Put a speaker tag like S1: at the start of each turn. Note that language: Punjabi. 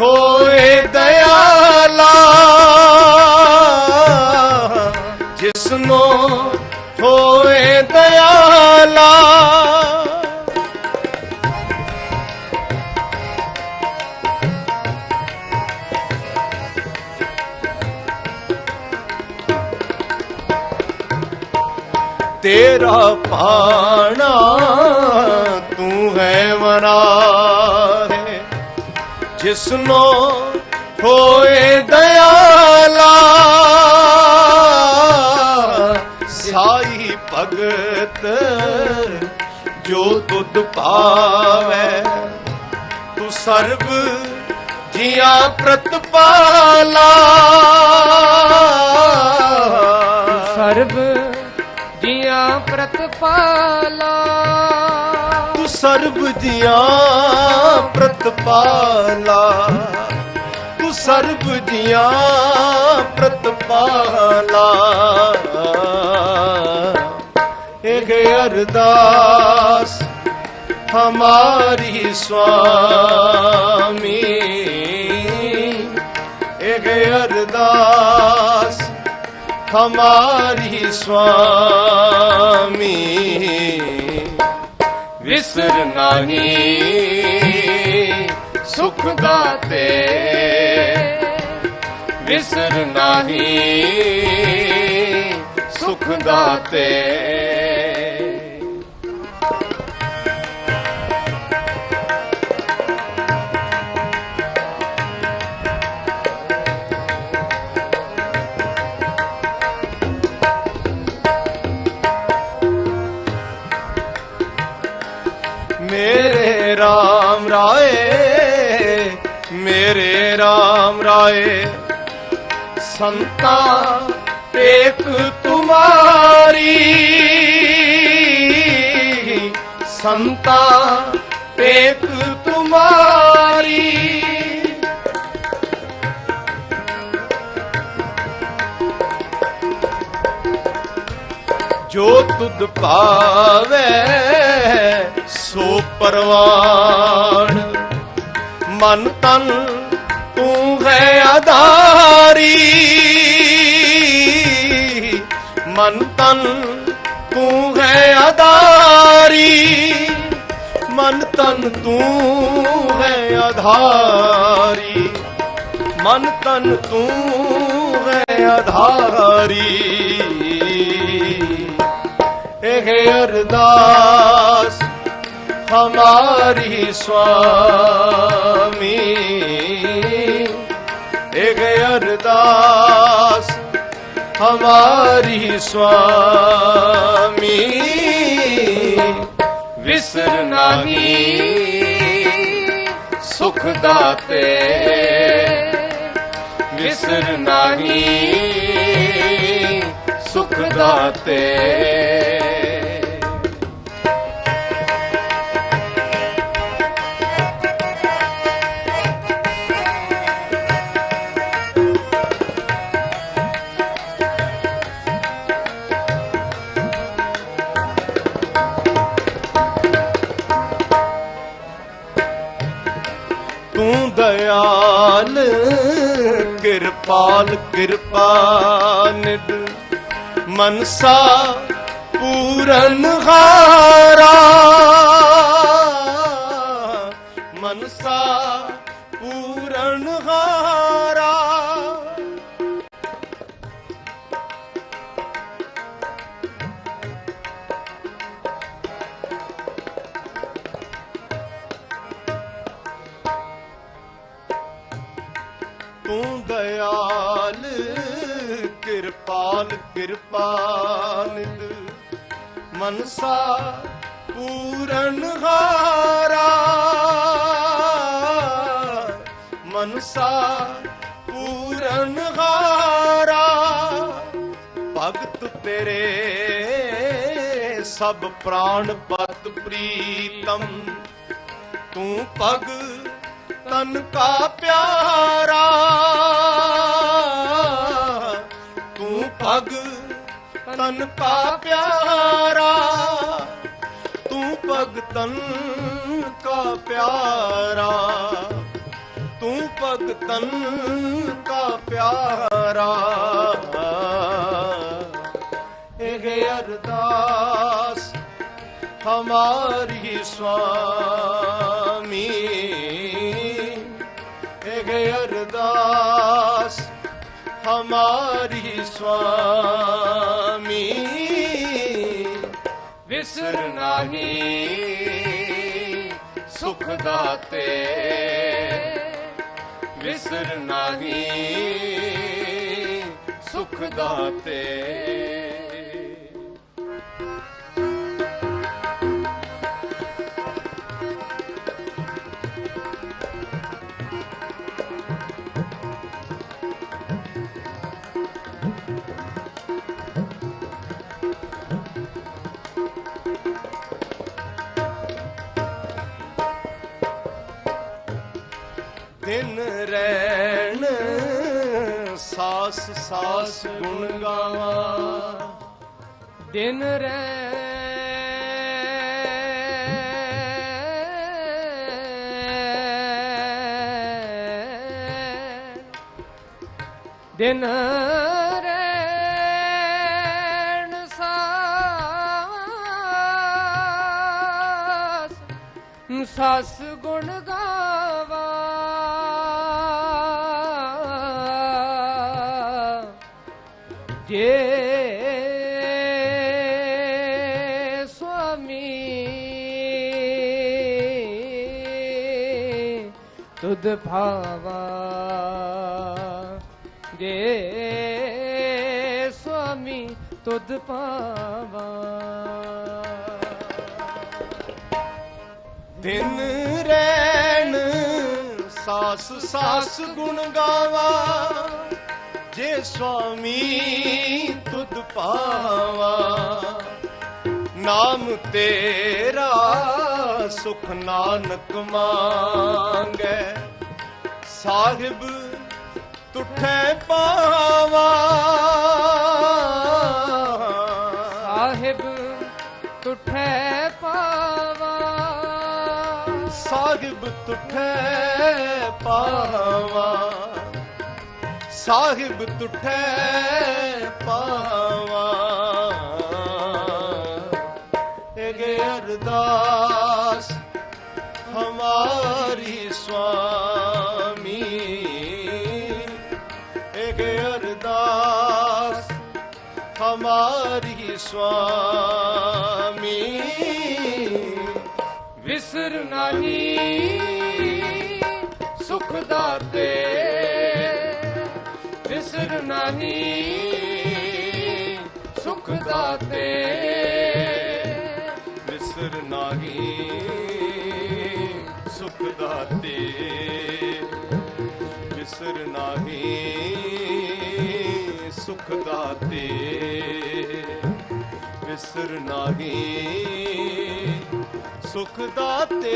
S1: ਹੋਏ ਦਇਆਲਾ ਜਿਸਨੋ ਹੋਏ ਦਇਆਲਾ। ਤੇਰਾ ਪਾਣਾ ਤੂੰ ਹੈ ਮਨਾਰੇ ਜਿਸਨੋ ਹੋਏ ਦਇਆਲਾ। ਸਾਈ ਭਗਤ ਜੋ ਦੁੱਧ ਪਾਵੇ ਤੂੰ ਸਰਬ ਜੀਆਂ ਪ੍ਰਤਪਾਲਾ।
S2: ਸਰਬ ਜੀਆਂ ਪ੍ਰਤਪਾਲਾ।
S1: ਤੂੰ ਸਰਬ ਜੀਆਂ ਪ੍ਰਤਪਾਲਾ। ਇੱਕ ਅਰਦਾਸ ਹਮਾਰੀ ਸੁਆਮੀ ਇੱਕ ਅਰਦਾਸ ਹਮਾਰੀ ਸੁਆਮੀ ਵਿਸਰ ਨਹੀਂ ਸੁਖ ਦਾਤੇ। ਵਿਸਰ ਨਹੀਂ ਸੁਖ ਦਾਤੇ। RAM ਰਾਏ ਮੇਰੇ RAM ਰਾਏ ਸੰਤਾ ਟੇਕ ਤੁਮਾਰੀ ਸੰਤਾ ਟੇਕ ਜੋ ਤੁਧ ਸੋ ਪਰਵਾਨ। ਮਨ ਤਨ ਤੂੰ ਹੈ ਆਧਾਰੀ। ਮਨ ਤਨ ਤੂੰ ਹੈ ਆਧਾਰੀ। ਮਨ ਤਨ ਤੂੰ ਹੈ ਆਧਾਰੀ। ਮਨ ਤਨ ਤੂੰ ਹੈ ਆਧਾਰੀ। ਇਹ ਅਰਦਾਸ ਹਮਾਰੀ ਸੁਆਮੀ ਇਹ ਅਰਦਾਸ ਹਮਾਰੀ ਸੁਆਮੀ ਵਿਸਰ ਨਹੀਂ ਸੁਖ ਦਾਤੇ ਵਿਸਰ ਨਹੀਂ ਸੁਖ ਦਾਤੇ ਤੂੰ ਦਇਆਲ ਕਿਰਪਾਲ ਕਿਰਪਾ ਨਿਦ ਮਨਸਾ ਪੂਰਨ ਹਾਰਾ। ਮਨਸਾ ਪੂਰਨ ਹਾਰਾ। ਤੂੰ ਦਇਆਲ ਕਿਰਪਾਲ ਕਿਰਪਾਨਿਦ ਮਨਸਾ ਪੂਰਨ ਹਾਰਾ। ਮਨਸਾ ਪੂਰਨ ਹਾਰਾ। ਭਗਤ ਤੇਰੇ ਸਭ ਪ੍ਰਾਣ ਪਤ ਪ੍ਰੀਤਮ। ਤੂੰ ਪਗ ਤਨ ਕਾ ਪਿਆਰਾ। ਤੂੰ ਪਗ ਤਨ ਕਾ ਪਿਆਰਾ। ਤੂੰ ਪਗ ਤਨ ਕਾ ਪਿਆਰਾ। ਤੂੰ ਪਗ ਭਗਤਨ ਕਾ ਪਿਆਰਾ। ਇਹ ਅਰਦਾਸ ਹਮਾਰੀ ਸੁਆਮੀ ਅਰਦਾਸ ਹਮਾਰੀ ਸੁਆਮੀ
S2: ਵਿਸਰ ਨਾਹੀ ਸੁਖ ਦਾਤੇ ਵਿਸਰ ਨਾਹੀ ਸੁਖ ਦਾਤੇ
S1: ਦਿਨ ਰਹਿਣ ਸਾਸ ਸਾਸ ਗੁਣ ਗਾਵਾਂ।
S2: ਦਿਨ ਰਹਿ ਦਿਨ ਸਸ ਗੁਣ ਗਾਵਾ। ਜੇ ਸੁਆਮੀ ਤੁਧ ਭਾਵਾ। ਜੇ ਸੁਆਮੀ ਤੁਧ ਭਾਵਾ।
S1: ਦਿਨ ਰਹਿਣ ਸਾਸ ਸਾਸ ਗੁਣ ਗਾਵਾ, ਜੇ ਸੁਆਮੀ ਤੁਧ ਪਾਵਾ। ਨਾਮ ਤੇਰਾ ਸੁਖ ਨਾਨਕ ਮੰਗੈ,
S2: ਸਾਹਿਬ ਤੁਠੈ ਪਾਵਾ।
S1: ਸਾਹਿਬ ਤੁਠੈ ਪਾਵਾ। ਸਾਹਿਬ ਤੁਠੈ ਪਾਵਾ। ਇਹ ਅਰਦਾਸ ਹਮਾਰੀ ਸੁਆਮੀ ਇਹ ਅਰਦਾਸ ਹਮਾਰੀ ਸੁਆਮੀ
S2: ਵਿਸਰ ਨਾਹੀ, ਸੁਖ ਦਾਤੇ। ਵਿਸਰ ਨਾਹੀ, ਸੁਖ ਦਾਤੇ।
S1: ਵਿਸਰ ਨਾਹੀ, ਸੁਖ ਦਾਤੇ। ਵਿਸਰ ਨਾਹੀ, ਸੁਖ ਦਾਤੇ। ਵਿਸਰ ਨਾਹੀ ਸੁਖ ਦਾਤੇ